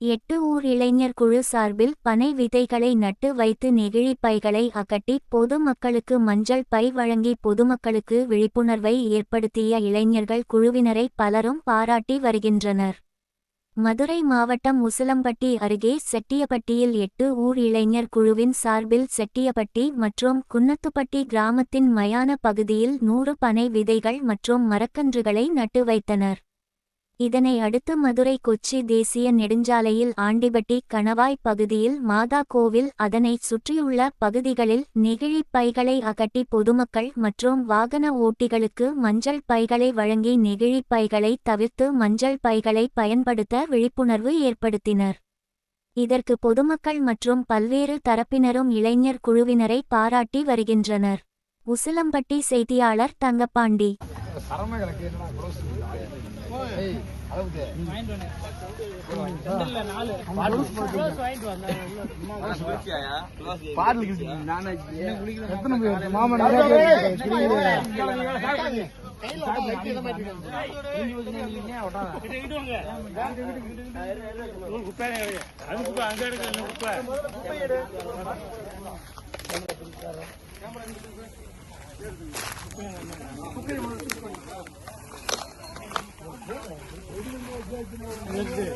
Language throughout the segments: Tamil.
எட்டு ஊர் இளைஞர் குழு சார்பில் பனை விதைகளை நட்டு வைத்து நெகிழிப் பைகளை அகட்டி பொதுமக்களுக்கு மஞ்சள் பை வழங்கி பொதுமக்களுக்கு விழிப்புணர்வை ஏற்படுத்திய இளைஞர்கள் குழுவினரை பலரும் பாராட்டி வருகின்றனர். மதுரை மாவட்டம் உசிலம்பட்டி அருகே செட்டியப்பட்டியில் எட்டு ஊர் இளைஞர் குழுவின் சார்பில் செட்டியப்பட்டி மற்றும் குன்னத்துப்பட்டி கிராமத்தின் மயான பகுதியில் நூறு பனை விதைகள் மற்றும் மரக்கன்றுகளை நட்டு வைத்தனர். இதனை அடுத்து மதுரை கொச்சி தேசிய நெடுஞ்சாலையில் ஆண்டிபட்டி கணவாய் பகுதியில் மாதா கோவில் அதனைச் சுற்றியுள்ள பகுதிகளில் நெகிழிப் பைகளை அகட்டி பொதுமக்கள் மற்றும் வாகன ஓட்டிகளுக்கு மஞ்சள் பைகளை வழங்கி நெகிழிப் பைகளை தவிர்த்து மஞ்சள் பைகளை பயன்படுத்த விழிப்புணர்வு ஏற்படுத்தினர். இதற்கு பொதுமக்கள் மற்றும் பல்வேறு தரப்பினரும் இளைஞர் குழுவினரை பாராட்டி வருகின்றனர். உசிலம்பட்டி செய்தியாளர் தங்கப்பாண்டி. தரமே கணக்கு என்னடா க்ளோஸ் ஏய் அளவுக்கு பாடல் நானே எத்தனை பேர் மாமன் ஓகே ஓகே.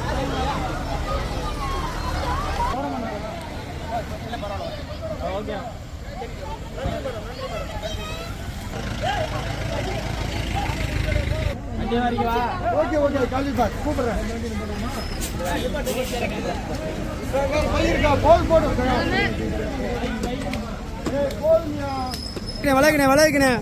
காலி பார் கூப்பிடுறேன் பையிருக்கா? போல் போடு. ஏய், போதுமியா. வளர்க்கணே வளர்க்கணே